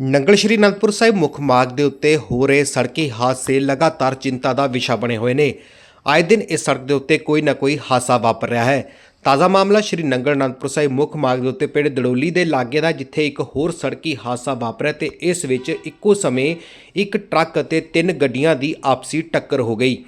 ਨੰਗਲ ਸ਼੍ਰੀ ਅਨੰਦਪੁਰ ਸਾਹਿਬ ਮੁੱਖ ਮਾਰਗ ਦੇ ਉੱਤੇ ਹੋ ਰਹੇ ਸੜਕੀ ਹਾਦਸੇ ਲਗਾਤਾਰ ਚਿੰਤਾ ਦਾ ਵਿਸ਼ਾ ਬਣੇ ਹੋਏ ਨੇ। ਆਏ ਦਿਨ ਇਸ ਸੜਕ ਦੇ ਉੱਤੇ ਕੋਈ ਨਾ ਕੋਈ ਹਾਦਸਾ ਵਾਪਰ ਰਿਹਾ ਹੈ। ਤਾਜ਼ਾ ਮਾਮਲਾ ਸ਼੍ਰੀ ਨੰਗਲ ਅਨੰਦਪੁਰ ਸਾਹਿਬ ਮੁੱਖ ਮਾਰਗ ਦੇ ਉੱਤੇ ਪਿੰਡ ਦੜੋਲੀ ਦੇ ਲਾਗੇ ਦਾ, ਜਿੱਥੇ ਇੱਕ ਹੋਰ ਸੜਕੀ ਹਾਦਸਾ ਵਾਪਰਿਆ ਤੇ ਇਸ ਵਿੱਚ ਇੱਕੋ ਸਮੇਂ ਇੱਕ ਟਰੱਕ ਅਤੇ ਤਿੰਨ ਗੱਡੀਆਂ ਦੀ ਆਪਸੀ ਟੱਕਰ ਹੋ ਗਈ।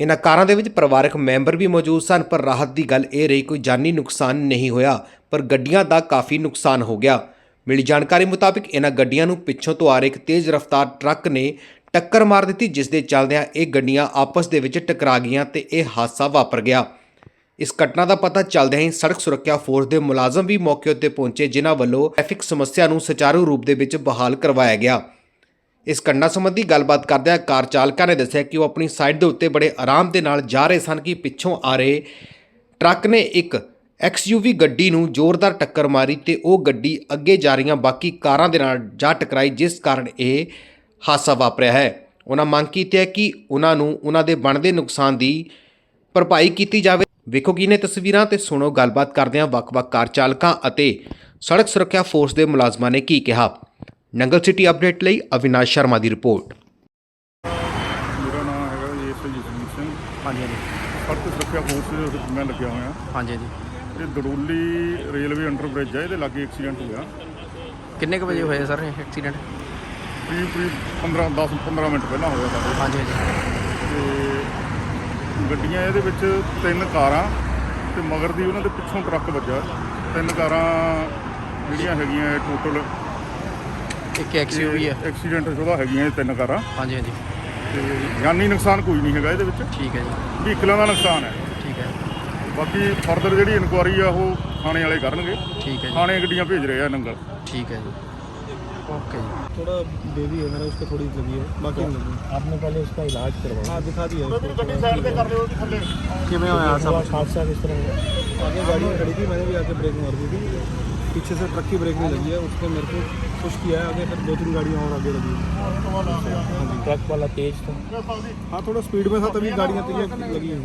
ਇਹਨਾਂ ਕਾਰਾਂ ਦੇ ਵਿੱਚ ਪਰਿਵਾਰਕ ਮੈਂਬਰ ਵੀ ਮੌਜੂਦ ਸਨ, ਪਰ ਰਾਹਤ ਦੀ ਗੱਲ ਇਹ ਰਹੀ, ਕੋਈ ਜਾਨੀ ਨੁਕਸਾਨ ਨਹੀਂ ਹੋਇਆ, ਪਰ ਗੱਡੀਆਂ ਦਾ ਕਾਫੀ ਨੁਕਸਾਨ ਹੋ ਗਿਆ। ਮਿਲੀ ਜਾਣਕਾਰੀ ਮੁਤਾਬਿਕ ਇਹਨਾਂ ਗੱਡੀਆਂ ਨੂੰ ਪਿੱਛੋਂ ਤੋਂ ਆ ਰਹੇ ਇੱਕ ਤੇਜ਼ ਰਫ਼ਤਾਰ ਟਰੱਕ ਨੇ ਟੱਕਰ ਮਾਰ ਦਿੱਤੀ, ਜਿਸ ਦੇ ਚੱਲਦਿਆਂ ਇਹ ਗੱਡੀਆਂ ਆਪਸ ਦੇ ਵਿੱਚ ਟਕਰਾ ਗਈਆਂ ਤੇ ਇਹ ਹਾਦਸਾ ਵਾਪਰ ਗਿਆ। ਇਸ ਘਟਨਾ ਦਾ ਪਤਾ ਚੱਲਦਿਆਂ ਹੀ ਸੜਕ ਸੁਰੱਖਿਆ ਫੋਰਸ ਦੇ ਮੁਲਾਜ਼ਮ ਵੀ ਮੌਕੇ ਉੱਤੇ ਪਹੁੰਚੇ, ਜਿਨ੍ਹਾਂ ਵੱਲੋਂ ਟ੍ਰੈਫਿਕ ਸਮੱਸਿਆ ਨੂੰ ਸੁਚਾਰੂ ਰੂਪ ਦੇ ਵਿੱਚ ਬਹਾਲ ਕਰਵਾਇਆ ਗਿਆ। ਇਸ ਘਟਨਾ ਸੰਬੰਧੀ ਗੱਲਬਾਤ ਕਰਦਿਆਂ ਕਾਰ ਚਾਲਕਾਂ ਨੇ ਦੱਸਿਆ ਕਿ ਉਹ ਆਪਣੀ ਸਾਈਡ ਦੇ ਉੱਤੇ ਬੜੇ ਆਰਾਮ ਦੇ ਨਾਲ ਜਾ ਰਹੇ ਸਨ ਕਿ ਪਿੱਛੋਂ ਆ ਰਹੇ ਟਰੱਕ ਨੇ ਇੱਕ ਐਕਸਯੂਵੀ ਗੱਡੀ ਨੂੰ ਜ਼ੋਰਦਾਰ ਟੱਕਰ ਮਾਰੀ ਤੇ ਉਹ ਗੱਡੀ ਅੱਗੇ ਜਾ ਰਹੀਆਂ ਬਾਕੀ ਕਾਰਾਂ ਦੇ ਨਾਲ ਜਾ ਟਕਰਾਈ ਜਿਸ ਕਾਰਨ ਇਹ ਹਾਦਸਾ ਵਾਪਰਿਆ ਹੈ। ਉਹਨਾਂ ਮੰਗ ਕੀਤੀ ਹੈ ਕਿ ਉਹਨਾਂ ਨੂੰ ਉਹਨਾਂ ਦੇ ਬਣਦੇ ਨੁਕਸਾਨ ਦੀ ਭਰਪਾਈ ਕੀਤੀ ਜਾਵੇ। ਵੇਖੋ ਕੀ ਨੇ ਤਸਵੀਰਾਂ ਤੇ ਸੁਣੋ ਗੱਲਬਾਤ ਕਰਦਿਆਂ ਵੱਖ-ਵੱਖ ਕਾਰ ਚਾਲਕਾਂ ਅਤੇ ਸੜਕ ਸੁਰੱਖਿਆ ਫੋਰਸ ਦੇ ਮੁਲਾਜ਼ਮਾਂ ਨੇ ਕੀ ਕਿਹਾ। ਨੰਗਲ ਸਿਟੀ ਅਪਡੇਟ ਲਈ ਅਵਿਨਾਸ਼ ਸ਼ਰਮਾ ਦੀ ਰਿਪੋਰਟ। ਮੇਰਾ ਨਾਮ ਹੈਗਾ ਜੀ ਸਰਜੀਤ ਸਿੰਘ। ਹਾਂਜੀ ਹਾਂਜੀ। ਸੜਕ ਸੁਰੱਖਿਆ ਫੋਰਸ ਦੇ ਵਿੱਚ ਮੈਂ ਲੱਗਿਆ ਹੋਇਆ। ਹਾਂਜੀ ਹਾਂਜੀ। ਇਹ ਦੜੋਲੀ ਰੇਲਵੇ ਅੰਡਰਬ੍ਰਿਜ ਹੈ ਇਹਦੇ ਲਾਗੇ ਐਕਸੀਡੈਂਟ ਹੋਇਆ। ਕਿੰਨੇ ਕੁ ਵਜੇ ਹੋਇਆ ਸਰ ਇਹ ਐਕਸੀਡੈਂਟ ਕਰੀਬ ਕਰੀਬ 15 10 15 ਮਿੰਟ ਪਹਿਲਾਂ ਹੋਇਆ ਸਾਡੇ ਹਾਂਜੀ ਹਾਂਜੀ। ਤੇ ਗੱਡੀਆਂ ਇਹਦੇ ਵਿੱਚ ਤਿੰਨ ਕਾਰਾਂ ਤੇ ਮਗਰ ਦੀ ਉਹਨਾਂ ਦੇ ਪਿੱਛੋਂ ਟਰੱਕ ਵੱਜਾ ਤਿੰਨ ਕਾਰਾਂ ਜਿਹੜੀਆਂ ਹੈਗੀਆਂ ਟੋਟਲ ਇੱਕ ਐਕਸਯੂਵੀ ਹੈ ਐਕਸੀਡੈਂਟ ਸ਼ੁਦਾ ਹੈਗੀਆਂ ਇਹ ਤਿੰਨ ਕਾਰਾਂ। ਹਾਂਜੀ ਹਾਂਜੀ। ਤੇ ਜਾਨੀ ਨੁਕਸਾਨ ਕੋਈ ਨਹੀਂ ਹੈਗਾ ਇਹਦੇ ਵਿੱਚ। ਠੀਕ ਹੈ ਜੀ। ਵਹੀਕਲਾਂ ਦਾ ਨੁਕਸਾਨ ਹੈ। ਬਾਕੀ ਫਰਦਰ ਜਿਹੜੀ ਇਨਕੁਆਰੀ ਆ ਉਹ ਥਾਣੇ ਵਾਲੇ ਕਰਨਗੇ ਠੀਕ ਹੈ ਜੀ ਥਾਣੇ ਗੱਡੀਆਂ ਭੇਜ ਰਹੇ ਆ ਨੰਗਲ ਠੀਕ ਹੈ ਜੀ ਓਕੇ ਜੀ थोड़ा बेबी है मेरा उसको थोड़ी लगी है बाकी नहीं लगी आपने पहले उसका इलाज करवाया हाँ दिखा दिया उसको ਗੱਡੀ ਸਾਈਡ ਤੇ ਕਰ ਲਿਓ ਥੱਲੇ ਕਿਵੇਂ ਹੋਇਆ सब हादसा किस तरह हुआ आगे गाड़ी में खड़ी थी मैंने भी आके ब्रेक मार दी थी पीछे से ट्रक की ब्रेक नहीं लगी है उसने मेरे को पुश किया है आगे फिर दो तीन गाड़ियाँ और आगे लगी हाँ जी ट्रक वाला तेज था हाँ थोड़ा स्पीड में था तभी गाड़ियाँ तेज लगी हैं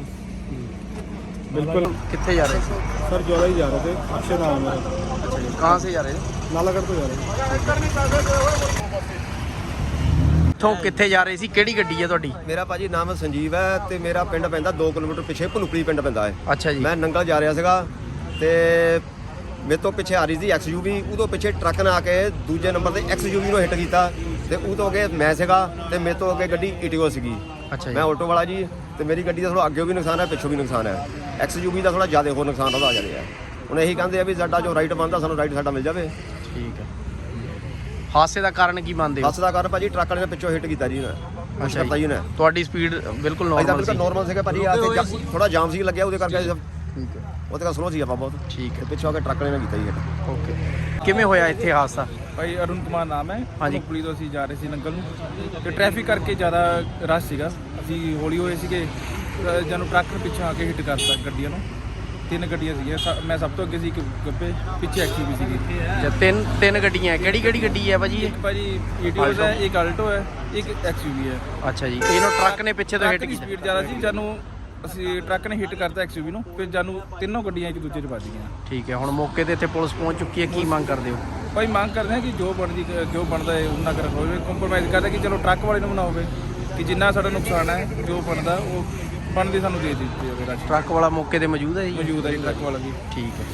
बिल्कुल ਕਿੱਥੇ ਜਾ ਰਹੇ ਸੀ सर ज्वाला ही जा रहे थे अक्षय नाम है मेरा ਅੱਛਾ ਜੀ ਕਹਾਂ ਸੇ ਜਾ ਰਹੇ ਸੀ नालागढ़ तो जा रहे थे ਇੱਥੋਂ ਕਿੱਥੇ ਜਾ ਰਹੇ ਸੀ ਕਿਹੜੀ ਗੱਡੀ ਹੈ ਤੁਹਾਡੀ ਮੇਰਾ ਭਾਜੀ ਨਾਮ ਸੰਜੀਵ ਹੈ ਤੇ ਮੇਰਾ ਪਿੰਡ ਪੈਂਦਾ 2 ਕਿਲੋਮੀਟਰ ਪਿੱਛੇ ਭਨੂਪਲੀ ਪਿੰਡ ਪੈਂਦਾ ਹੈ ਅੱਛਾ ਜੀ ਮੈਂ ਨੰਗਲ ਜਾ ਰਿਹਾ ਸੀਗਾ ਤੇ ਮੇਰੇ ਤੋਂ ਪਿੱਛੇ ਆ ਰਹੀ ਸੀ ਐਕਸਯੂਵੀ ਉਦੋਂ ਪਿੱਛੇ ਟਰੱਕ ਨੇ ਆ ਕੇ ਦੂਜੇ ਨੰਬਰ ਤੇ ਐਕਸਯੂਵੀ ਨੂੰ ਹਿੱਟ ਕੀਤਾ ਤੇ ਉਹ ਤੋਂ ਅੱਗੇ ਮੈਂ ਸੀਗਾ ਤੇ ਮੇਰੇ ਤੋਂ ਅੱਗੇ ਗੱਡੀ ਈਟੀਓ ਸੀਗੀ। ਅੱਛਾ ਮੈਂ ਆਟੋ ਵਾਲਾ ਜੀ ਤੇ ਮੇਰੀ ਗੱਡੀ ਦਾ ਥੋੜਾ ਅੱਗੇ ਵੀ ਨੁਕਸਾਨ ਹੈ ਪਿੱਛੋਂ ਵੀ ਨੁਕਸਾਨ ਹੈ। ਐਕਸਯੂਵੀ ਦਾ ਥੋੜਾ ਜ਼ਿਆਦਾ ਹੋਰ ਨੁਕਸਾਨ ਉਹਦਾ ਆ ਹੈ। ਹੁਣ ਇਹੀ ਕਹਿੰਦੇ ਆ ਵੀ ਸਾਡਾ ਜੋ ਰਾਈਟ ਬਣਦਾ ਸਾਨੂੰ ਰਾਈਟ ਸਾਡਾ ਮਿਲ ਜਾਵੇ। ਠੀਕ ਹੈ। ਹਾਦਸੇ ਦਾ ਕਾਰਨ ਕੀ ਮੰਨਦੇ ਹੋ? ਬੱਸ ਦਾ ਕਾਰਨ ਭਾਜੀ ਟਰੱਕ ਵਾਲੇ ਨੇ ਪਿੱਛੋਂ ਹਿੱਟ ਕੀਤਾ ਜੀ ਨੇ ਅੱਛਾ ਜੀ। ਜੀ ਨੇ ਤੁਹਾਡੀ ਸਪੀਡ ਬਿਲਕੁਲ ਨਾਰਮਲ ਬਿਲਕੁਲ ਸੀ। ਨਾਰਮਲ ਸੀਗਾ ਭਾਜੀ ਆ ਕੇ ਥੋੜਾ ਜਾਮ ਸੀ ਲੱਗਿਆ ਉਹਦੇ ਕਰਕੇ ਠੀਕ ਹੈ। ਉਹਦੇ ਕਰਕੇ ਸਲੋ ਸੀ ਆਪਾਂ ਬਹੁਤ ਠੀਕ ਤੇ ਹੈ ਪਿੱਛੋਂ ਆ ਕੇ ਟਰੱਕ ਨੇ ਕੀਤਾ ਜੀ ਹਿੱਟ ਓਕੇ। ਕਿਵੇਂ ਹੋਇਆ ਇੱਥੇ ਹਾਦਸਾ? ਭਾਈ ਅਰੁਣ ਕੁਮਾਰ ਨਾਮ ਹੈ। ਹਾਂਜੀ। ਪੁਲੀ ਤੋਂ ਅਸੀਂ ਜਾ ਰਹੇ ਸੀ ਨੰਗਲ ਨੂੰ। ਤੇ ਟ੍ਰੈਫਿਕ ਕਰਕੇ ਜ਼ਿਆਦਾ ਰਸ਼ ਸੀਗਾ। ਅਸੀਂ ਹੌਲੀ ਹੋਏ ਸੀਗੇ। ਅਹ ਜਦੋਂ ਟਰੱਕ ਪਿੱਛੋਂ ਆ ਕੇ ਹਿੱਟ ਕਰਤਾ ਗੱਡੀਆਂ ਨੂੰ। ਤਿੰਨ ਗੱਡੀਆਂ ਸੀਗੀਆਂ। ਸ- ਮੈਂ ਸਭ ਤੋਂ ਅੱਗੇ ਸੀ ਇੱਕ ਗੱਪੇ ਪਿੱਛੇ ਐਕਟੀਵੀ ਸੀਗੀ। ਅੱਛਾ ਤਿੰਨ ਤਿੰਨ ਗੱਡੀਆਂ। ਹੈ ਕਿਹੜੀ ਕਿਹੜੀ ਗੱਡੀ ਹੈ ਭਾਜੀ ਇਹ? ਇੱਕ ਭਾਜੀ ਈਟੀਓਸ ਹੈ ਇੱਕ ਅਲਟੋ ਹੈ ਇੱਕ ਐਕਸਯੂਵੀ ਹੈ। ਅੱਛਾ ਜੀ। ਇਹਨੂੰ ਟਰੱਕ ਨੇ ਪਿੱਛੇ ਤੋਂ ਹਿੱਟ ਟਰੱਕ ਦੀ ਕੀਤਾ। ਸਪੀਡ ਜ਼ਿਆਦਾ ਸੀ। ਜਦੋਂ ਅਸੀਂ ਟਰੱਕ ਨੇ ਹਿੱਟ ਕਰਤਾ ਐਕਸਯੂਵੀ ਨੂੰ ਫਿਰ ਜਦੋਂ ਤਿੰਨੋਂ ਗੱਡੀਆਂ ਇੱਕ ਦੂਜੇ 'ਚ ਵੱਜ ਗਈਆਂ। ਠੀਕ ਹੈ ਹੁਣ ਮੌਕੇ ਤੇ ਇੱਥੇ ਪੁਲਿਸ ਪਹੁੰਚ ਚੁੱਕੀ ਹੈ ਕੀ ਮੰਗ ਕਰਦੇ ਹੋ? ਭਾਈ ਮੰਗ ਕਰਦੇ ਹਾਂ ਕਿ ਜੋ ਬਣਦੀ ਜੋ ਬਣਦਾ ਹੈ ਉਹਨਾਂ ਕਰ ਹੋਵੇ ਕੰਪਰੋਮਾਈਜ਼ ਕਰਦੇ ਕਿ ਚਲੋ ਟਰੱਕ ਵਾਲੇ ਨੂੰ ਬਣਾ ਹੋਵੇ ਕਿ ਜਿੰਨਾ ਸਾਡਾ ਨੁਕਸਾਨ ਹੈ ਜੋ ਬਣਦਾ ਉਹ ਬਣਦੀ ਸਾਨੂੰ ਦੇ ਦਿੱਤੀ ਜਾਵੇ ਰਾਸ਼ੀ। ਟਰੱਕ ਵਾਲਾ ਮੌਕੇ ਤੇ ਮੌਜੂਦ ਹੈ ਜੀ? ਮੌਜੂਦ ਹੈ ਜੀ ਟਰੱਕ ਵਾਲਾ ਵੀ। ਠੀਕ ਹੈ।